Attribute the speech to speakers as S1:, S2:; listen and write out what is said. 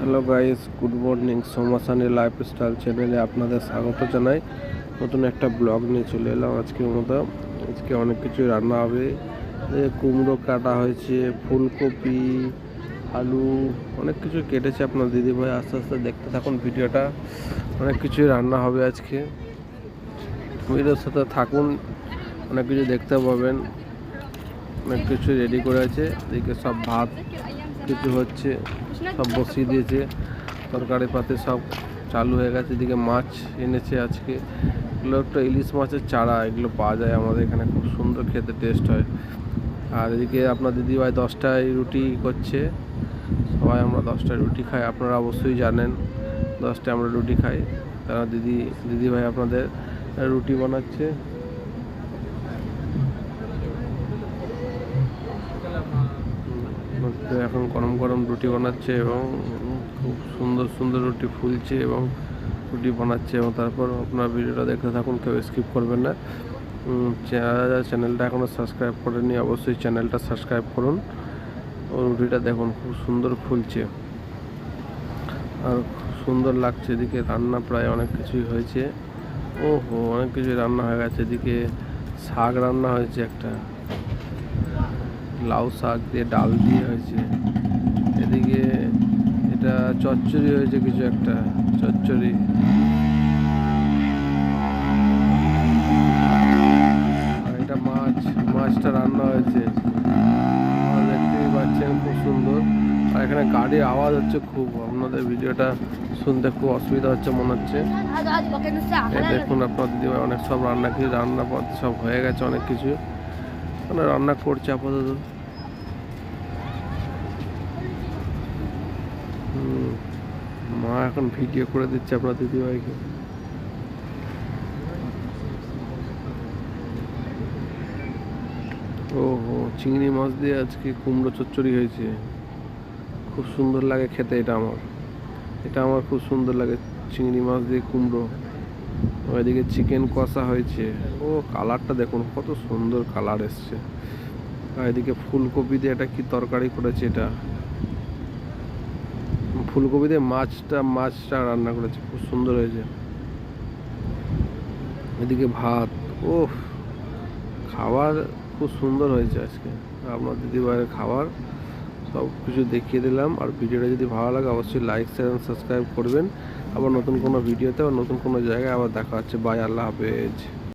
S1: Hello guys, good morning. Somasani lifestyle চ্যানেলে আপনাদের স্বাগত জানাই। নতুন একটা ব্লগ নিয়ে চলে এলাম আজকের মতো। আজকে অনেক কিছু রান্না হবে। কুমড়ো কাটা হয়েছে, ফুলকপি, আলু, অনেক কিছু কেটেছে আপনার দিদিভাই। আস্তে আস্তে দেখতে থাকুন ভিডিওটা। অনেক কিছুই রান্না হবে আজকে। ভিডিওর সাথে থাকুন, অনেক কিছু দেখতে পাবেন। অনেক কিছু রেডি করে আছে। এদিকে সব ভাত কিছু হচ্ছে, সব বসিয়ে দিয়েছে। তরকারি পাতে সব চালু হয়ে গেছে, এদিকে মাছ এনেছে আজকে। এগুলো একটা ইলিশ মাছের চারা, এগুলো পাওয়া যায় আমাদের এখানে, খুব সুন্দর খেতে টেস্ট হয়। আর এদিকে আপনার দিদিভাই দশটায় রুটি করছে, সবাই আমরা দশটায় রুটি খাই, আপনারা অবশ্যই জানেন, দশটায় আমরা রুটি খাই। তারা দিদি, দিদিভাই আপনাদের রুটি বানাচ্ছে। এখন রুটি বানাচ্ছে এবং খুব সুন্দর সুন্দর রুটি ফুলছে এবং রুটি বানাচ্ছে এবং তারপর আপনার ভিডিওটা দেখতে থাকুন, কেউ স্কিপ করবেন না। যারা চ্যানেলটা এখনও সাবস্ক্রাইব করেনি অবশ্যই চ্যানেলটা সাবস্ক্রাইব করুন। ও রুটিটা দেখুন, খুব সুন্দর ফুলছে। আর খুব সুন্দর লাগছে এদিকে, রান্না প্রায় অনেক কিছুই হয়েছে। ও হো অনেক কিছুই রান্না হয়ে গেছে। এদিকে শাক রান্না হয়েছে একটা। লাউ শাক দিয়ে ডাল দিয়ে হয়েছে। গিয়ে এটা চচ্চড়ি হয়েছে কিছু একটা, চচ্চড়ি। আর এটা মাছ, মাছটা রান্না হয়েছে। দেখতেই পাচ্ছেন খুব সুন্দর। আর এখানে গাড়ির আওয়াজ হচ্ছে খুব, আপনাদের ভিডিওটা শুনতে খুব অসুবিধা হচ্ছে, মনে হচ্ছে। দেখুন আপনার দিদিভাই, অনেক সব রান্না কিছু রান্না সব হয়ে গেছে অনেক কিছু। মানে রান্না করছে আপাতত। এখন ভিডিও করে দিচ্ছে আপনার দিদিভাইকে। ও হো চিংড়ি মাছ দিয়ে আজকে কুমড়ো চচ্চড়ি হয়েছে। খুব সুন্দর লাগে খেতে এটা আমার। এটা আমার খুব সুন্দর লাগে, চিংড়ি মাছ দিয়ে কুমড়ো। ওইদিকে চিকেন কষা হয়েছে। ও, কালারটা দেখুন, কত সুন্দর কালার এসছে। আর এদিকে ফুলকপি দিয়ে এটা কি তরকারি করেছে এটা? ফুলকপি দিয়ে মাছটা মাছটা রান্না করেছে, খুব সুন্দর হয়েছে। এদিকে ভাত ও খাবার খুব সুন্দর হয়েছে আজকে। আপনার দিদিভাইয়ের খাবার, সব কিছু দেখিয়ে দিলাম। আর ভিডিওটা যদি ভালো লাগে, অবশ্যই লাইক শেয়ার সাবস্ক্রাইব করবেন। আবার নতুন কোনো ভিডিওতে আবার নতুন কোনো জায়গায় আবার দেখা হচ্ছে। বাই, আল্লাহ হাফেজ।